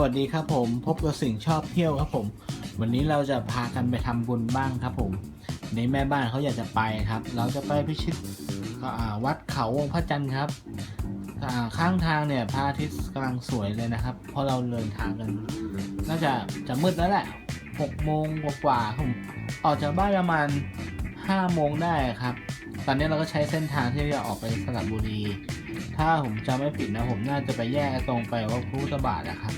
สวัสดีครับผมพบกับสิ่งชอบเที่ยวครับผม วันนี้เราจะพากันไปทำบุญบ้างครับผมในแม่บ้านเขาอยากจะไปครับ เราจะไปพิชิตอ่าวัดเขาวงพระจันทร์ครับอาข้างทางเนี่ยพระอาทิตย์กำลังสวยเลยนะครับ เพราะเราเดินทางกันน่าจะจะมืดแล้วแหละหกโมงกว่าๆครับผมออกจากบ้านประมาณ ห้าโมงได้ครับ ตอนนี้เราก็ใช้เส้นทางที่จะออกไปสระบุรี ถ้าผมจำไม่ผิดนะผมน่าจะไปแยกตรงไปว่าพุทธบาทนะครับ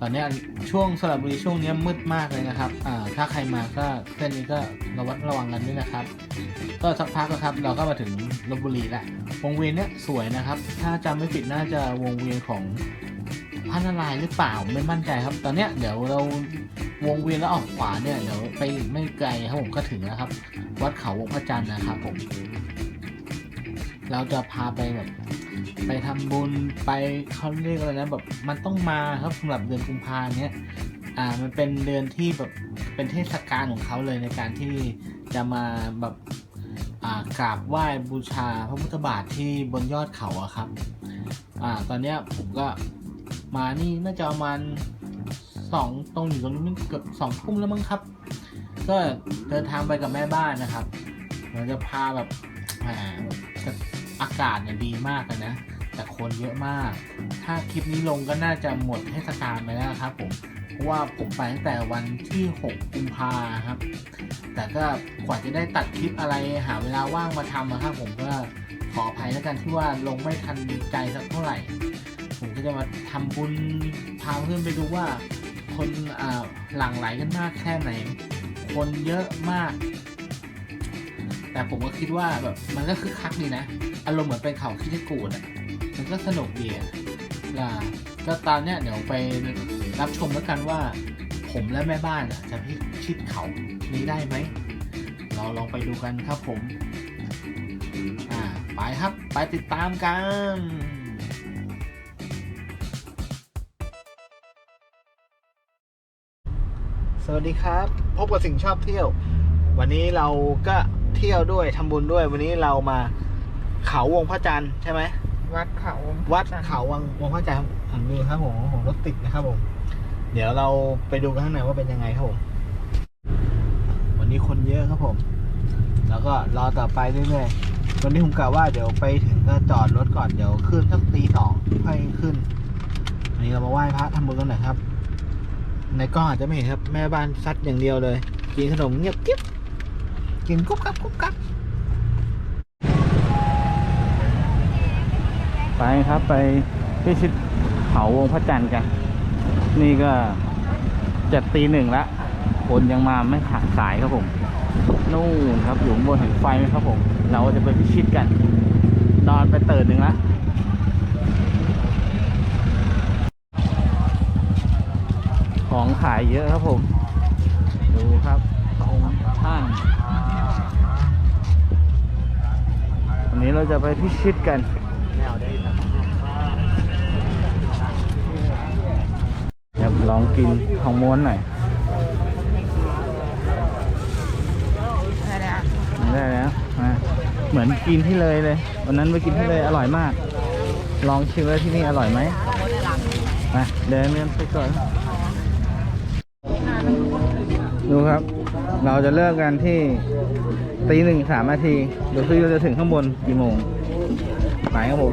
ตอนนี้ช่วงสระบุรีช่วงนี้มืดมากเลยนะครับถ้าใครมาก็เส้นนี้ก็ระวัดระวังกันด้วยนะครับ ก็สักพักนะครับเราก็มาถึงลบบุรีแล้ววงเวียนเนี้ยสวยนะครับ ถ้าจำไม่ผิดน่าจะวงเวียนของพระนารายหรือเปล่าไม่มั่นใจครับ ตอนเนี้ยเดี๋ยวเรา วงเวียนแล้วออกขวาเนี่ยเดี๋ยวไปไม่ไกลครับผมก็ถึงแล้วครับ วัดเขาวงพระจันทร์นะครับผม เราจะพาไปแบบ ไปทำบุญไปเขาเรียกอะไรนะแบบมันต้องมาครับสำหรับเดือนกุมภาเนี้ยอ่ามันเป็นเดือนที่แบบเป็นเทศกาลของเขาเลยในการที่จะมาแบบอ่ากราบไหว้บูชาพระพุทธบาทที่บนยอดเขาอะครับ อ่า ตอนเนี้ยผมก็มานี่น่าจะประมาณ สองตรงอยู่ตรงนี้เกือบสองทุ่มแล้วมั้งครับ ก็เดินทางไปกับแม่บ้านนะครับเราจะพาแบบแหมอากาศเนี่ยดีมากเลยนะ แต่คนเยอะมาก ถ้าคลิปนี้ลงก็น่าจะหมดเทศกาลไปแล้วครับผมเพราะว่าผมไปตั้งแต่วันที่ 6 กุมภาครับ แต่ก็กว่าจะได้ตัดคลิปอะไรหาเวลาว่างมาทำนะครับผมก็ขออภัยแล้วกันที่ว่าลงไม่ทันใจสักเท่าไหร่ ผมก็จะมาทำบุญพาเพื่อนไปดูว่า คนหลั่งไหลกันมากแค่ไหน คนเยอะมาก แต่ผมก็คิดว่าแบบมันก็คือคักดีนะ อารมณ์เหมือนเป็นเขาคิดกูดอะมันก็สนุกดีอะอ่าก็ตอนเนี้ยเดี๋ยวไปรับชมแล้วกันว่า ผมและแม่บ้านจะพิชิตเขานี้ได้ไหม เราลองไปดูกันครับผม อ่า ไปครับ ไปติดตามกัน วัสดีครับ พบกับสิ่งชอบเที่ยว วันนี้เราก็เที่ยวด้วยทำบุญด้วย วันนี้เรามาเขาวงพระจันทร์ใช่ไหมวัดเขาวัดเขาวังวงพระจันทร์หันดูครับผมผมรถติดนะครับผม เดี๋ยวเราไปดูกันข้างในว่าเป็นยังไงครับผมวันนี้คนเยอะครับผม แล้วก็รอต่อไปเรื่อยๆวันนี้ผมกะว่าเดี๋ยวไปถึงก็จอดรถก่อนเดี๋ยวขึ้นสักตีสองค่อยขึ้นวันนี้เรามาไหว้พระทำบุญกันหน่อยครับ ในกล้องอาจจะไม่เห็นครับ แม่บ้านซัดอย่างเดียวเลย กินขนมเงียบกิ๊บกินกุ๊บกับกุ๊บกับไปครับไปพิชิตเขาวงพระจันทร์กัน นี่ก็จะตีหนึ่งละคนยังมาไม่ขาดสายครับผม นู่นครับอยู่บนเห็นไฟไหมครับผม เราจะไปพิชิตกัน นอนไปเติร์นหนึ่งละ ของขายเยอะครับผม ดูครับองค์ท่านวันนี้เราจะไปพิชิตกันเดี๋ยวลองกินของม้วนหน่อยอะไรนะได้แล้วนะเหมือนกินที่เลยเลย วันนั้นไปกินที่เลยอร่อยมาก ลองชิมแล้วที่นี่อร่อยไหมมาเดินเดินไปก่อน ดูครับ เราจะเลิกกันที่ตีหนึ่งสามนาทีเดูซิเราจะถึงข้างบนกี่โมงไปครับผม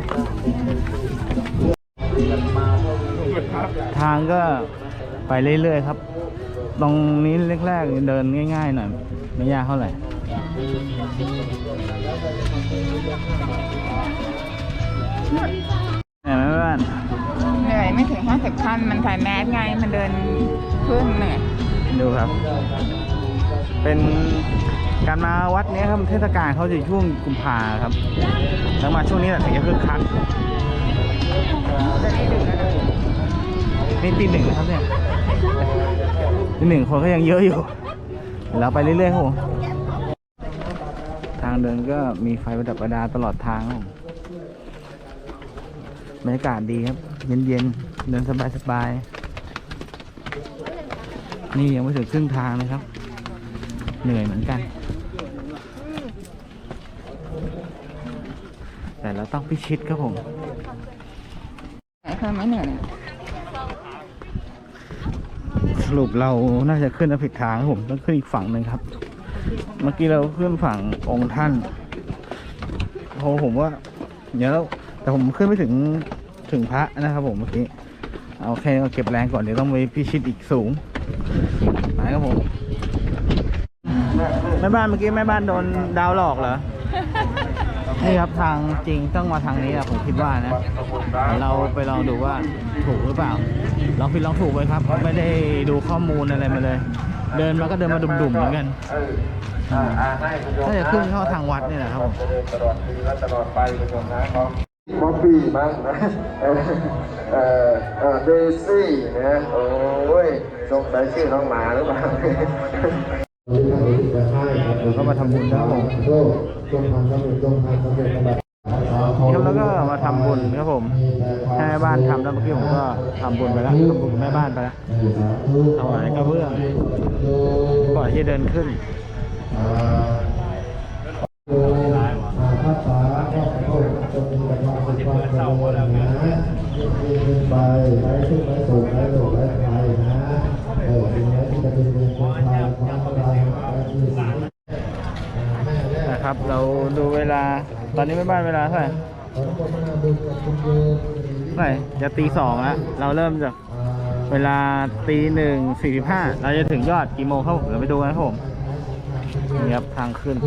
ทางก็ไปเรื่อยๆครับ ตรงนี้แรกๆเดินง่ายๆหน่อยไม่ยากเท่าไหร่เห็นไหมบ้านเหนื่อยไม่ถึงห้าสิบขั้นมันใส่แมสไงมันเดินขึ้นเหนื่อย ดูครับ เป็นการมาวัดนี้ครับเทศกาลเขาจะช่วงกุมภาครับแล้วมาช่วงนี้แหละถึงจะคึกคักนี่ตีหนึ่งนะครับเนี่ยตีหนึ่งคนก็ยังเยอะอยู่ เราไปเรื่อยๆครับผมทางเดินก็มีไฟประดับประดาตลอดทางครับบรรยากาศดีครับ เย็นๆ เดินสบายๆ นี่ยังไม่ถึงครึ่งทางเลยครับ เหนื่อยเหมือนกัน แต่เราต้องพิชิตครับผมไหนเพิ่มไม่เหนื่อยเลยสรุปเราน่าจะขึ้นมาผิดทางครับผมต้องขึ้นอีกฝั่งหนึ่งครับ เมื่อกี้เราขึ้นฝั่งองค์ท่านโอ้ผมว่าเดี๋ยวเราแต่ผมขึ้นไม่ถึงถึงพระนะครับผมเมื่อกี้ เอาแค่นี้ก็เก็บแรงก่อนเดี๋ยวต้องไปพิชิตอีกสูง ไปครับผมแม่บ้านเมื่อกี้แม่บ้านโดนดาวหลอกเหรอ นี่ครับทางจริงต้องมาทางนี้อะผมคิดว่านะ เราไปลองดูว่าถูกหรือเปล่า ลองผิดลองถูกไว้ครับ ไม่ได้ดูข้อมูลอะไรมาเลย เดินมาก็เดินมาดุ่มๆเหมือนกันถ้าจะขึ้นเข้าทางวัดนี่แหละครับผมตลอดปีและตลอดไปเป็นคนนะของบ๊อบบี้มั้งนะ เออเออเอเดซี่นะโอ้ยสงสัยชื่อน้องหมาหรือเปล่าเดี๋ยวก็มาทำบุญนะครับผมครับแล้วก็มาทำบุญครับผมให้แม่บ้านทำแล้วเมื่อกี้ผมก็ทำบุญไปแล้วทำบุญแม่บ้านไปแล้วถวายกระเบื้องก่อนที่เดินขึ้น ไปไปขึ้นไปสูงไปสูงไปไกลนะเออสิ่งไหนที่จะเป็นเรื่องของไทยความสบายไปที่สิ่ง นะครับ เราดูเวลา ตอนนี้แม่บ้านเวลาเท่าไหร่ไหร่จะตีสองแล้วเราเริ่มจากเวลาตีหนึ่งสี่สิบห้าเราจะถึงยอดกี่โมงครับผมเราไปดูกันครับผมนี่ครับทางขึ้น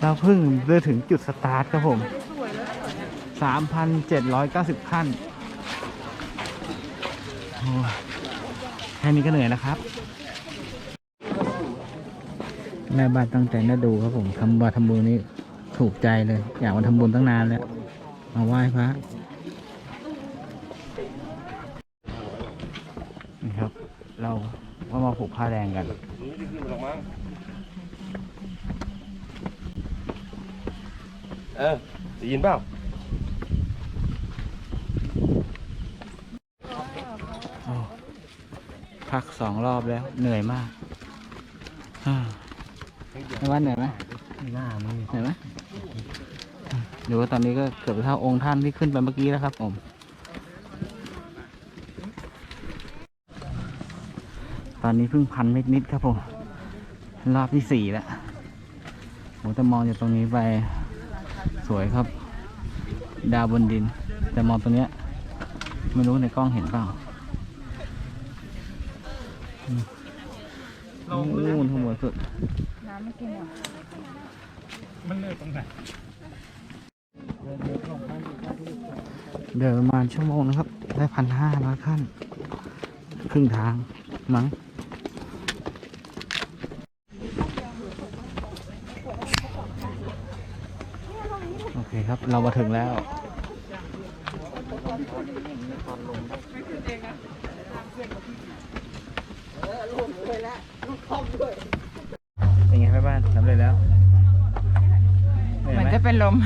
เราเพิ่งเดินถึงจุดสตาร์ทครับผม 3,790 ขั้นโอ้แค่นี้ก็เหนื่อยนะครับ แม่บ้านตั้งใจน่าดูครับผมทำบาทำบุญนี้ถูกใจเลย อยากมาทำบุญตั้งนานแล้วมาไหว้พระนี่ครับ เราก็มาผูกผ้าแดงกันเออได้ยินเปล่าโอ้พักสองรอบแล้วเหนื่อยมาก อ่าไม่ว่าเหนื่อยไหมหน้ามึงเหนื่อยไหมดูว่าตอนนี้ก็เกือบจะเท่าองค์ท่านที่ขึ้นไปเมื่อกี้แล้วครับผมตอนนี้เพิ่งพันนิดๆครับผมรอบที่สี่แล้วผมจะมองจากตรงนี้ไปสวยครับ ดาวบนดิน แต่มองตรงเนี้ยไม่รู้ในกล้องเห็นเปล่านู่นข้างบนสุดน้ำ ไม่กินหรอเดินประมาณชั่วโมงนะครับ ได้พันห้าร้อยขั้น ครึ่งทางมั้งโอเคครับ เรามาถึงแล้ว เป็นไงแม่บ้านสำเร็จแล้ว เห็นเป็นลม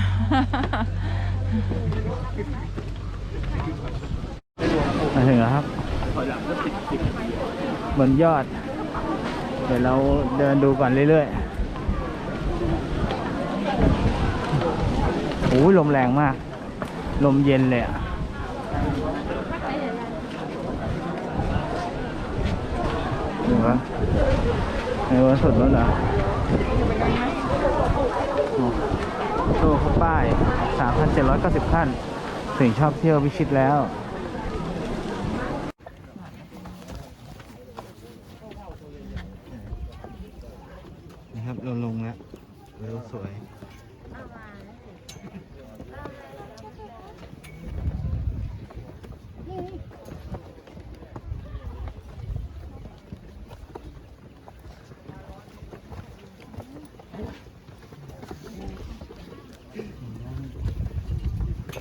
มาถึงแล้วครับ บนยอด เดี๋ยวเราเดินดูก่อนเรื่อยๆโอ้ยลมแรงมาก ลมเย็นเลยอะดูวะในวันสุดแล้วเหรอโอ้ โซ่เขาป้าย 3,790 ขั้น ถึงชอบเที่ยววิชิตแล้ว นะครับเราลงแล้ววิวสวย คร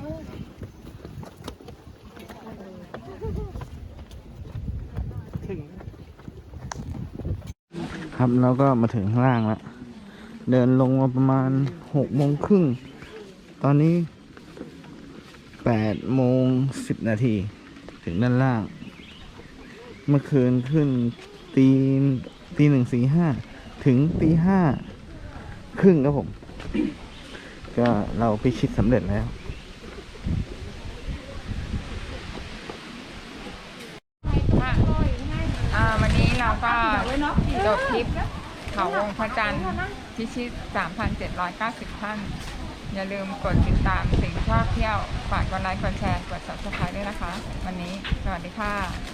ับแล้วก็มาถึงข้างล่างแล้ว เดินลงมาประมาณหกโมงครึ่ง ตอนนี้แปดโมงสิบนาที ถึงด้านล่าง เมื่อคืนขึ้นตีตีหนึ่งสี่ห้าถึงตีห้าครึ่งครับผม ก็เราพิชิตสำเร็จแล้ว จบทริป เขาวงพระจันทร์พิชิต 3,790 ท่าน อย่าลืมกดติดตามสิ่งชอบเที่ยว ฝากกดไลค์กดแชร์ กด subscribe ด้วยนะคะ วันนี้ สวัสดีค่ะ